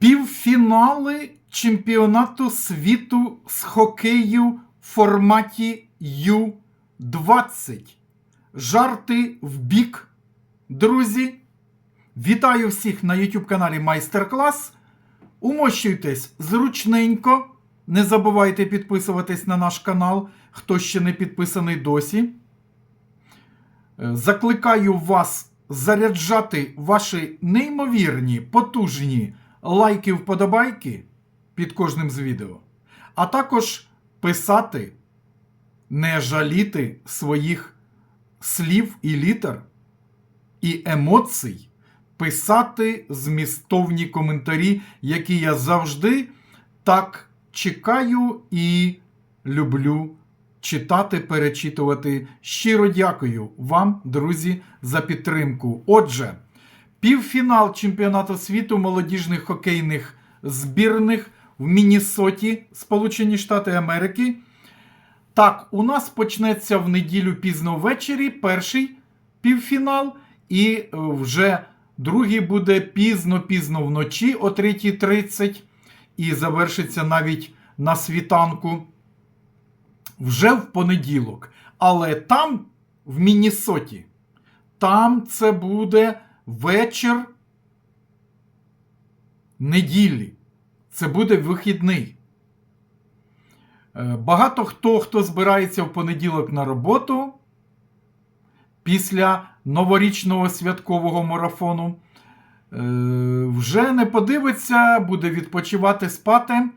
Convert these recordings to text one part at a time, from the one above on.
Півфінали чемпіонату світу з хокею в форматі Ю-20. Жарти в бік. Друзі, вітаю всіх на YouTube каналі Майстер-клас. Умощуйтесь зручненько. Не забувайте підписуватись на наш канал, хто ще не підписаний досі. Е, Закликаю вас заряджати ваші неймовірні, потужні лайки, вподобайки під кожним з відео, а також писати, не жаліти своїх слів і літер і емоцій, писати змістовні коментарі, які я завжди так чекаю і люблю читати, перечитувати. Щиро дякую вам, друзі, за підтримку. Отже, півфінал чемпіонату світу молодіжних хокейних збірних в Міннесоті, Сполучені Штати Америки. Так, у нас почнеться в неділю пізно ввечері перший півфінал, і е, вже другий буде пізно-пізно вночі о 3.30 і завершиться навіть на світанку вже в понеділок. Але там, в Міннесоті, там це буде вечір неділі. Це буде вихідний. Е, Багато хто, хто збирається в понеділок на роботу після новорічного святкового марафону, е, вже не подивиться, буде відпочивати спати. Е,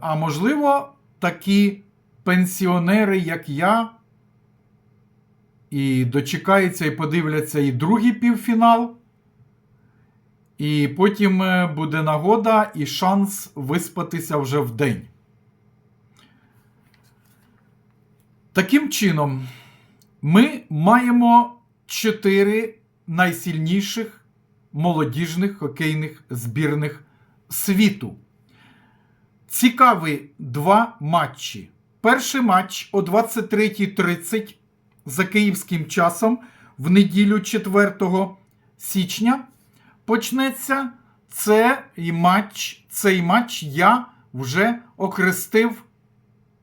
А можливо, такі пенсіонери, як я, і дочекаються і подивляться і другий півфінал. І потім е, буде нагода і шанс виспатися вже в день. Таким чином, ми маємо чотири найсильніших молодіжних хокейних збірних світу. Цікаві два матчі. Перший матч о 23.30 за київським часом в неділю 4 січня почнеться. Це і матч, цей матч я вже окрестив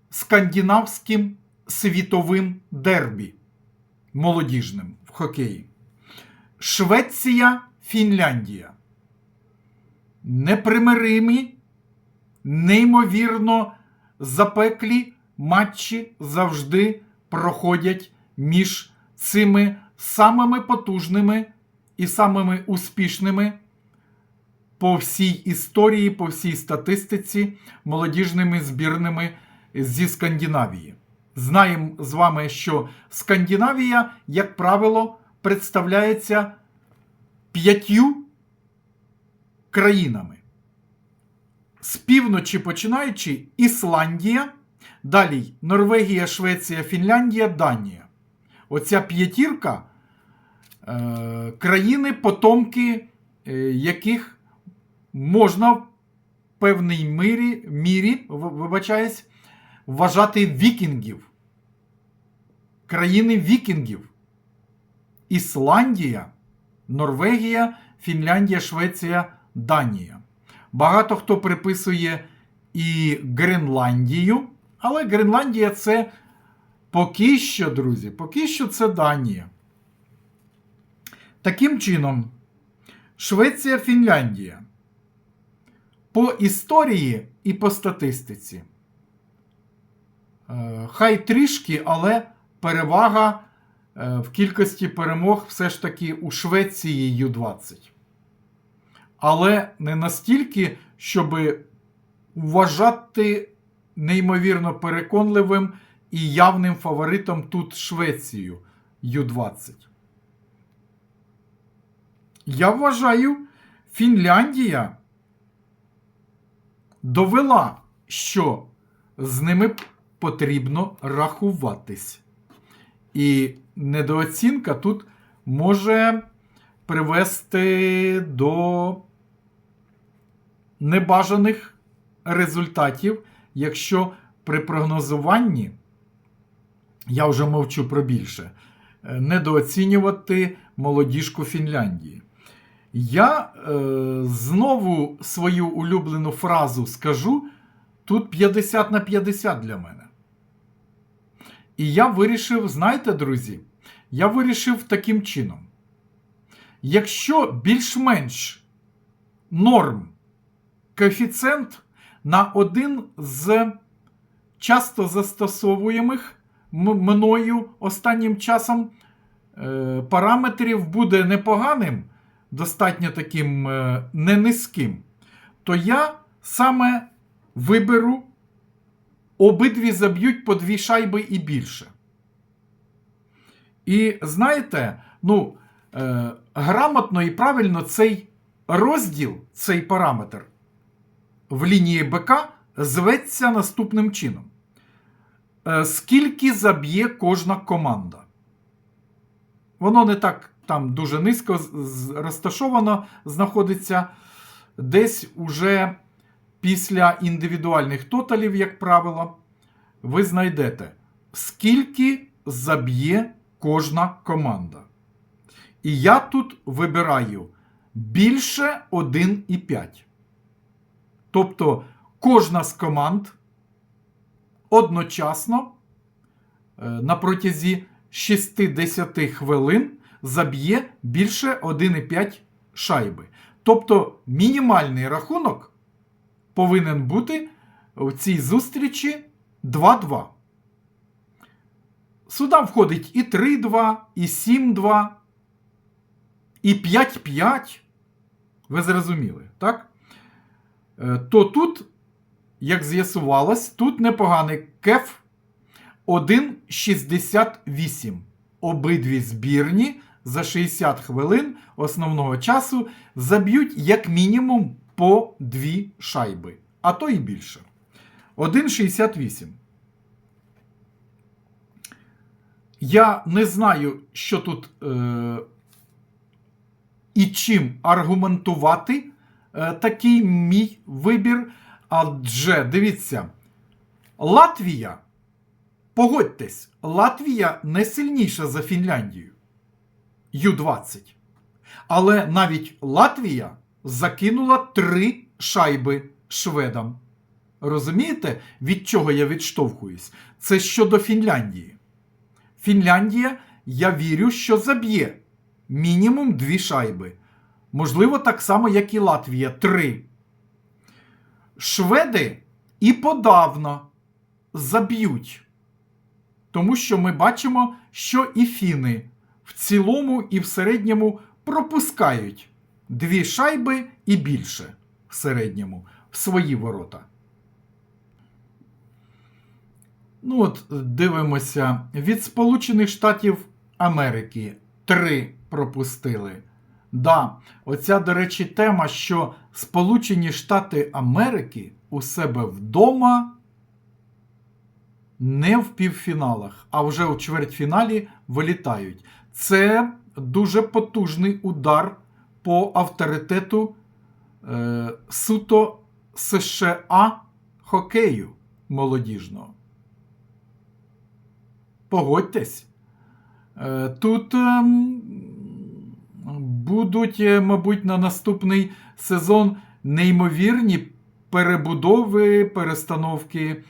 скандинавським світовим дербі молодіжним в хокеї. Швеція, Фінляндія. Непримиримі, неймовірно запеклі матчі завжди проходять між цими самими потужними і самими успішними по всій історії, по всій статистиці молодіжними збірними зі Скандинавії. Знаємо з вами, що Скандинавія, як правило, представляється п'ятью країнами. З півночі починаючи Ісландія, далі Норвегія, Швеція, Фінляндія, Данія. Оця п'ятірка е, країни, потомки е, яких можна в певній мірі, мірі вибачаюсь, вважати вікінгів. Країни вікінгів. Ісландія, Норвегія, Фінляндія, Швеція, Данія. Багато хто приписує і Гренландію, але Гренландія це поки що, друзі, поки що це Данія. Таким чином, Швеція, Фінляндія. По історії і по статистиці. Е, Хай трішки, але перевага е, в кількості перемог все ж таки у Швеції Ю-20. Але не настільки, щоб вважати неймовірно переконливим і явним фаворитом тут Швецію Ю-20. Я вважаю, Фінляндія довела, що з ними потрібно рахуватись. І недооцінка тут може привести до небажаних результатів, якщо при прогнозуванні, я вже мовчу про більше, е, недооцінювати молодіжку Фінляндії. Я е, знову свою улюблену фразу скажу: тут 50 на 50 для мене. І я вирішив, знаєте, друзі, я вирішив таким чином. Якщо більш-менш норм коефіцієнт на один з часто застосовуємих мною останнім часом е, параметрів буде непоганим, достатньо таким е, не низьким, то я саме виберу обидві заб'ють по дві шайби і більше. І знаєте, ну, е, грамотно і правильно цей розділ, цей параметр в лінії БК зветься наступним чином. Е, скільки заб'є кожна команда? Воно не так там дуже низько розташовано, знаходиться десь уже після індивідуальних тоталів, як правило, ви знайдете, скільки заб'є кожна команда. І я тут вибираю більше 1,5. Тобто кожна з команд одночасно е, на протязі 60 хвилин заб'є більше 1,5 шайби. Тобто мінімальний рахунок повинен бути в цій зустрічі 2-2. Сюди входить і 3-2, і 7-2, і 5-5. Ви зрозуміли, так? Е, То тут, як з'ясувалось, тут непоганий кеф 1,68. Обидві збірні за 60 хвилин основного часу заб'ють як мінімум по 2 шайби, а то і більше. 1,68. Я не знаю, що тут е, і чим аргументувати е, такий мій вибір. Адже дивіться, Латвія, погодьтесь, Латвія не сильніша за Фінляндію. Ю-20. Але навіть Латвія закинула три шайби шведам. Розумієте, від чого я відштовхуюсь? Це щодо Фінляндії. Фінляндія, я вірю, що заб'є мінімум дві шайби. Можливо, так само, як і Латвія три. Шведи і подавно заб'ють. Тому що ми бачимо, що і фіни в цілому і в середньому пропускають дві шайби і більше в середньому в свої ворота. Ну от дивимося, від Сполучених Штатів Америки три пропустили. Да, оця, до речі, тема, що Сполучені Штати Америки у себе вдома не в півфіналах, а вже у чвертьфіналі вилітають. Це дуже потужний удар по авторитету е, суто США хокею молодіжного. Погодьтесь. Е, Тут ем, будуть, е, мабуть, на наступний сезон неймовірні перебудови, перестановки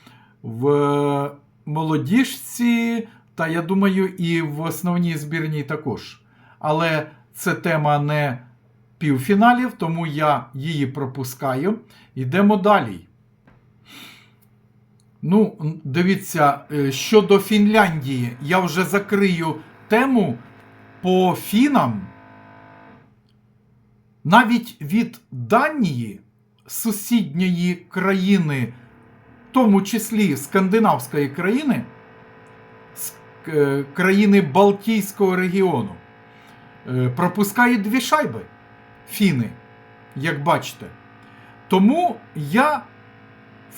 в молодіжці, та я думаю, і в основній збірній також. Але це тема не півфіналів, тому я її пропускаю. Йдемо далі. Ну, дивіться, е, щодо Фінляндії, я вже закрию тему по фінам. Навіть від Данії, сусідньої країни, в тому числі скандинавської країни, е, країни Балтійського регіону, е, пропускають дві шайби фіни, як бачите. Тому я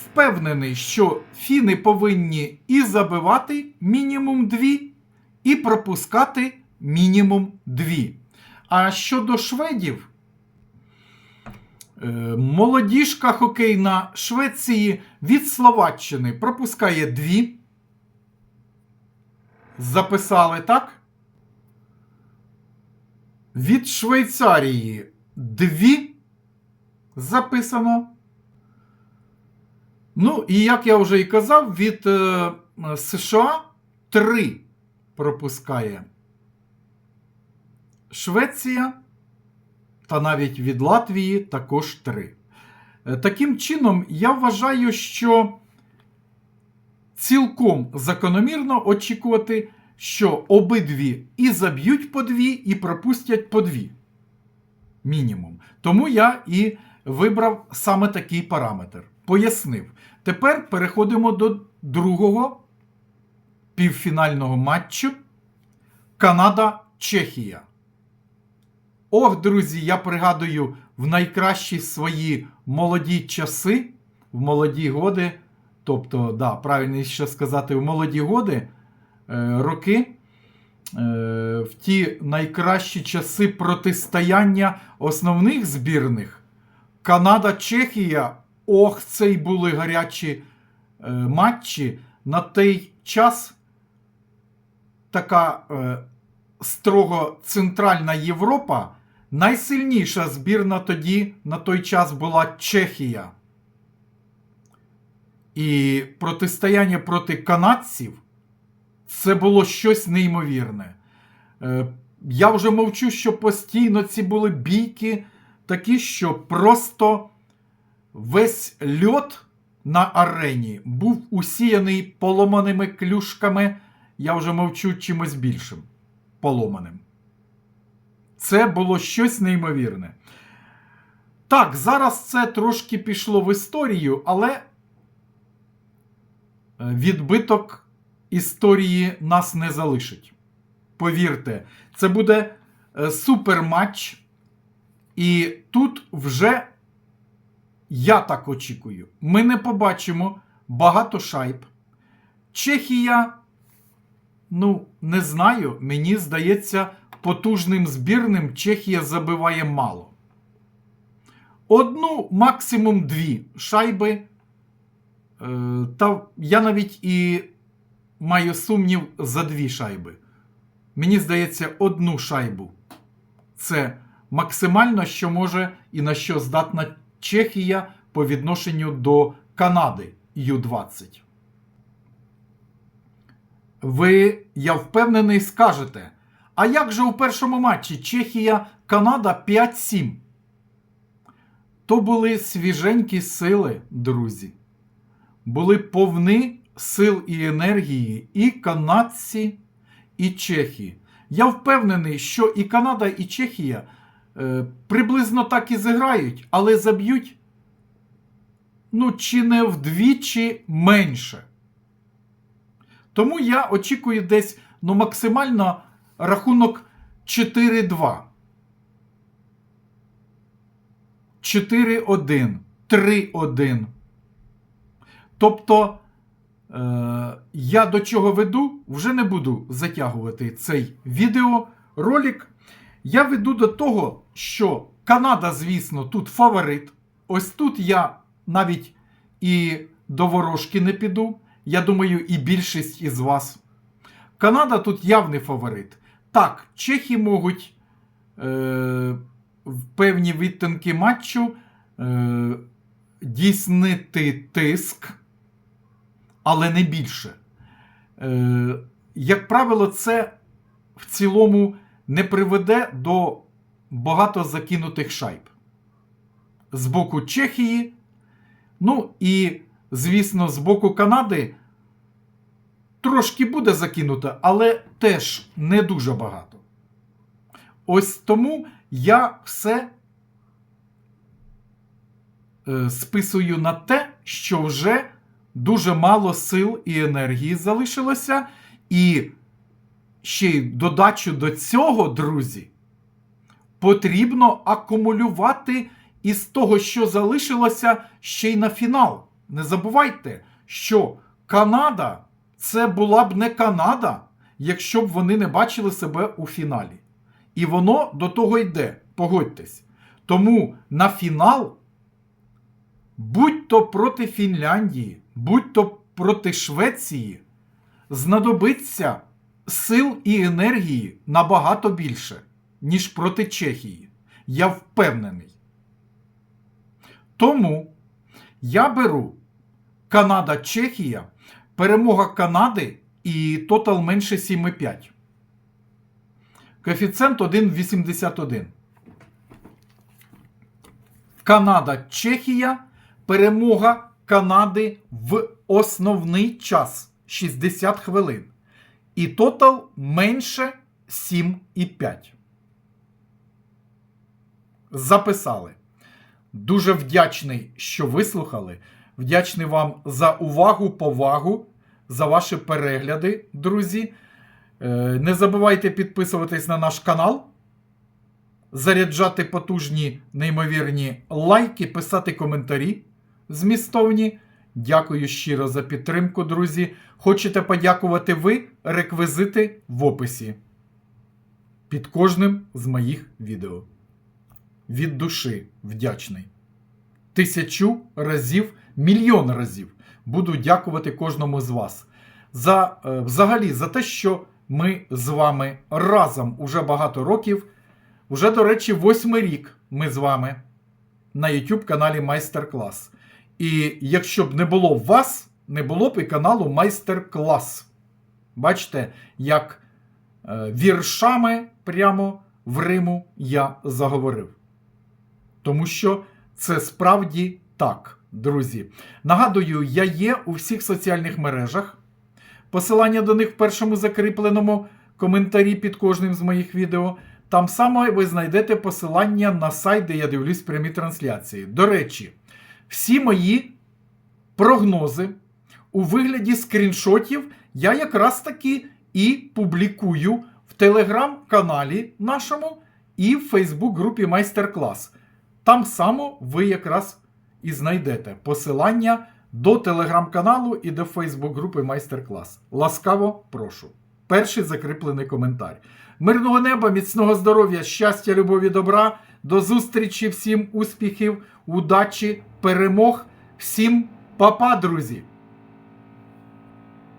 впевнений, що фіни повинні і забивати мінімум дві, і пропускати мінімум дві. А щодо шведів, молодіжка хокейна Швеції від Словаччини пропускає дві. Записали так? Від Швейцарії дві записано. Ну, і як я вже і казав, від е, США три пропускає Швеція та навіть від Латвії також три. Е, Таким чином, я вважаю, що цілком закономірно очікувати, що обидві і заб'ють по дві, і пропустять по дві. Мінімум. Тому я і вибрав саме такий параметр. Пояснив. Тепер переходимо до другого півфінального матчу Канада-Чехія. Ох, друзі, я пригадую в найкращі свої молоді часи, в молоді годи, тобто, да, правильніше сказати, в молоді годи, е, роки, е, в ті найкращі часи протистояння основних збірних. Канада-Чехія, ох, це й були гарячі е, матчі. На той час така строго Центральна Європа. Найсильніша збірна тоді на той час була Чехія. І протистояння проти канадців це було щось неймовірне. Е, Я вже мовчу, що постійно ці були бійки, такі, що просто весь льот на арені був усіяний поломаними клюшками. Я вже мовчу чимось більшим поломаним. Це було щось неймовірне. Так, зараз це трошки пішло в історію, але е, відбиток історії нас не залишить. Повірте, це буде е, суперматч. І тут вже я так очікую. Ми не побачимо багато шайб. Чехія, ну, не знаю, мені здається, потужним збірним Чехія забиває мало. Одну, максимум дві шайби. Е, Та я навіть і маю сумнів за дві шайби. Мені здається, одну шайбу. Це максимально, що може і на що здатна Чехія по відношенню до Канади Ю-20. Ви, я впевнений, скажете. А як же у першому матчі Чехія-Канада 5-7? То були свіженькі сили, друзі. Були повні сил і енергії і канадці, і чехи. Я впевнений, що і Канада, і Чехія е, приблизно так і зіграють, але заб'ють ну, чи не вдвічі менше. Тому я очікую десь ну, максимально рахунок 4-2. 4-1, 3-1. Тобто, е, я до чого веду, вже не буду затягувати цей відеоролик. Я веду до того, що Канада, звісно, тут фаворит. Ось тут я навіть і до ворожки не піду. Я думаю, і більшість із вас. Канада тут явний фаворит. Так, чехи можуть е, в певні відтинки матчу е, дійснити тиск, але не більше. Е, як правило, це в цілому не приведе до багато закинутих шайб. З боку Чехії, ну і, звісно, з боку Канади трошки буде закинуто, але теж не дуже багато. Ось тому я все е, списую на те, що вже дуже мало сил і енергії залишилося. І ще й додачу до цього, друзі, потрібно акумулювати із того, що залишилося ще й на фінал. Не забувайте, що Канада це була б не Канада, якщо б вони не бачили себе у фіналі. І воно до того йде, погодьтесь. Тому на фінал, будь-то проти Фінляндії, будь-то проти Швеції, знадобиться сил і енергії набагато більше, ніж проти Чехії. я впевнений. Тому я беру Канада, Чехія, перемога Канади і тотал менше 7,5. Коефіцієнт 1,81. Канада, Чехія, перемога Канади в основний час 60 хвилин. І тотал менше 7,5. Записали. Дуже вдячний, що вислухали. Вдячний вам за увагу, повагу, за ваші перегляди, друзі. Е, Не забувайте підписуватись на наш канал, заряджати потужні, неймовірні лайки, писати коментарі змістовні. Дякую щиро за підтримку, друзі. Хочете подякувати ви? Реквізити в описі під кожним з моїх відео. Від душі вдячний. Тисячу разів, мільйон разів буду дякувати кожному з вас. За, е, взагалі, за те, що ми з вами разом уже багато років. Уже, до речі, восьмий рік ми з вами на YouTube каналі Майстер-клас. І якщо б не було вас, не було б і каналу Майстер-клас. Бачите, як е, віршами прямо в Риму я заговорив. Тому що це справді так, друзі. Нагадую, я є у всіх соціальних мережах. Посилання до них в першому закріпленому коментарі під кожним з моїх відео. Там саме ви знайдете посилання на сайт, де я дивлюсь прямі трансляції. До речі, всі мої прогнози у вигляді скріншотів я якраз таки і публікую в телеграм-каналі нашому і в Фейсбук-групі Майстер-клас. Там само ви якраз і знайдете посилання до телеграм-каналу і до Фейсбук-групи Майстер-клас. Ласкаво прошу. Перший закріплений коментар. Мирного неба, міцного здоров'я, щастя, любові, добра. До зустрічі, всім успіхів, удачі, перемог, всім па-па, друзі!